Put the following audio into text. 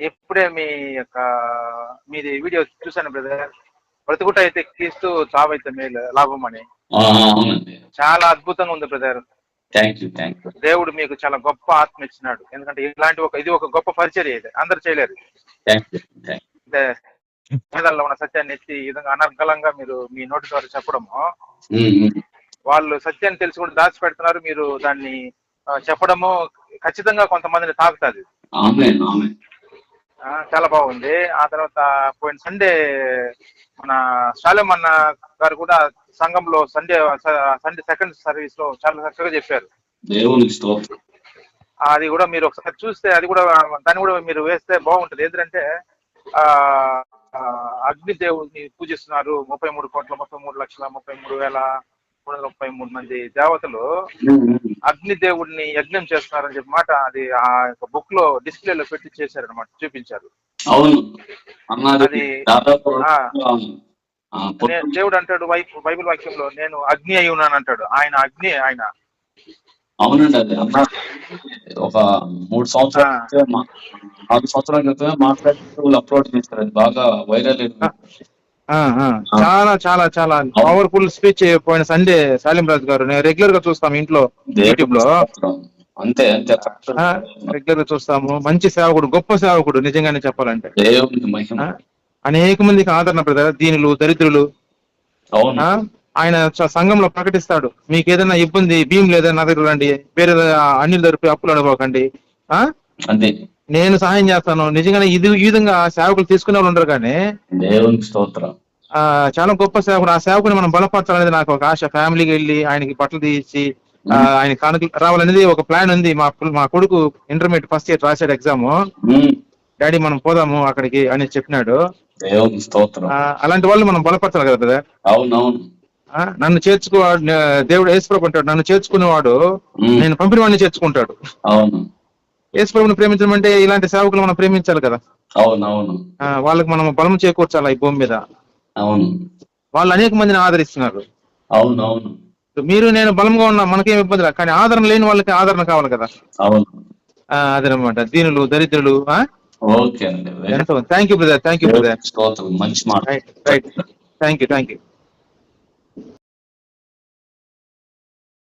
ఎప్పుడే మీ యొక్క మీది వీడియో చూశాను బ్రదర్. బ్రతుకుట అయితే క్రీస్తు చావైతే మేలు లాభం అని. చాలా అద్భుతంగా ఉంది బ్రదర్. దేవుడు మీకు చాలా గొప్ప ఆత్మ ఇచ్చినాడు. ఎందుకంటే ఇలాంటి ఒక ఇది ఒక గొప్ప పరిచర్య ఇది. అందరు చేయలేరు. వేదాల్లో ఉన్న సత్యాన్ని ఎత్తి ఈ విధంగా అనర్గళంగా మీరు మీ నోటి ద్వారా చెప్పడము. వాళ్ళు సత్యాన్ని తెలిసి కూడా దాచిపెడుతున్నారు. మీరు దాన్ని చెప్పడము ఖచ్చితంగా కొంతమందిని తాకుతుంది. చాలా బాగుంది. ఆ తర్వాత పోయిన సండే మన శాలం అన్న గారు కూడా సంఘంలో సండే సండే సెకండ్ సర్వీస్లో చాలా చక్కగా చెప్పారు. అది కూడా మీరు ఒకసారి చూస్తే అది కూడా దాన్ని కూడా మీరు వేస్తే బాగుంటుంది. ఎందుకంటే ఆ ఆ, అగ్ని దేవుడిని పూజిస్తున్నారు. ముప్పై మూడు కోట్ల ముప్పై మూడు లక్షల ముప్పై మూడు వేల మూడు వందల ముప్పై మూడు మంది దేవతలు అగ్ని దేవుడిని యజ్ఞం చేస్తున్నారని చెప్పి మాట అది ఆ యొక్క బుక్లో డిస్ప్లేలో పెట్టి చేశారనమాట చూపించారు. అవును. అది- దేవుడు అంటాడు బైబిల్ వాక్యంలో నేను అగ్ని అయి ఉన్నాను అంటాడు. ఆయన అగ్ని ఆయన. అవునండి అది. అన్న ఒక మూడు సంవత్సరాల నాలుగు సంవత్సరాల క్రితమే మాట్లాడి అప్లోడ్ చేశారు. అది బాగా వైరల్ ఆ. చాలా చాలా చాలా పవర్ఫుల్ స్పీచ్ పోయిన సండే సాలిం రాజు గారు. నేను రెగ్యులర్గా చూస్తాం ఇంట్లో యూట్యూబ్లో. అంతే అంతే రెగ్యులర్గా చూస్తాము. మంచి సేవకుడు గొప్ప సేవకుడు నిజంగానే చెప్పాలంటే? అనేక మందికి ఆదరణ బ్రదర్ దీనులు దరిద్రులు? ఆయన సంఘంలో ప్రకటిస్తాడు. మీకు ఏదైనా ఇబ్బంది భీం లేదా నా దగ్గర రండి. వేరే అన్ని దొరికి అప్పులు అనుకోకండి అంతే. నేను సహాయం చేస్తాను. నిజంగానే ఇది ఈ విధంగా సేవకులు తీసుకునే వాళ్ళు ఉండరు కానీ దేవునికి స్తోత్రం. చాలా గొప్ప సేవకుడు. ఆ సేవకుని మనం బలపరచాలనేది నాకు ఒక ఆశ. ఫ్యామిలీకి వెళ్ళి ఆయనకి బట్టలు తీసి ఆయన కానుకలు రావాలనేది ఒక ప్లాన్ ఉంది. మా మా కొడుకు ఇంటర్మీడియట్ ఫస్ట్ ఇయర్ రాశాడు ఎగ్జామ్. డాడీ మనం పోదాము అక్కడికి అని చెప్పినాడు. అలాంటి వాళ్ళు మనం బలపరచాలి కదా బ్రదర్? అవునవును. నన్ను చేర్చుకో దేవుడు యేసుప్రభు అంటాడు. నన్ను చేర్చుకునేవాడు నేను పంపిన వాడిని చేర్చుకుంటాడు. అవును. యేసుప్రభుని ప్రేమించడం అంటే ఇలాంటి సేవకులు మనం ప్రేమించాలి కదా? అవునవును. వాళ్ళకి మనం బలం చేకూర్చాలి ఈ భూమి మీద. అవును. వాళ్ళు అనేక మందిని ఆదరిస్తున్నారు. అవునవును. మీరు నేను బలంగా ఉన్నా మనకేం ఇబ్బంది లేదు కానీ ఆదరణ లేని వాళ్ళకి ఆదరణ కావాలి కదా. అవును. అదనమాట. దీనులు దరిద్రులు ఆ? ఓకే అండి. Thank you brother thank you brother మంచి మాట. Right right thank you thank you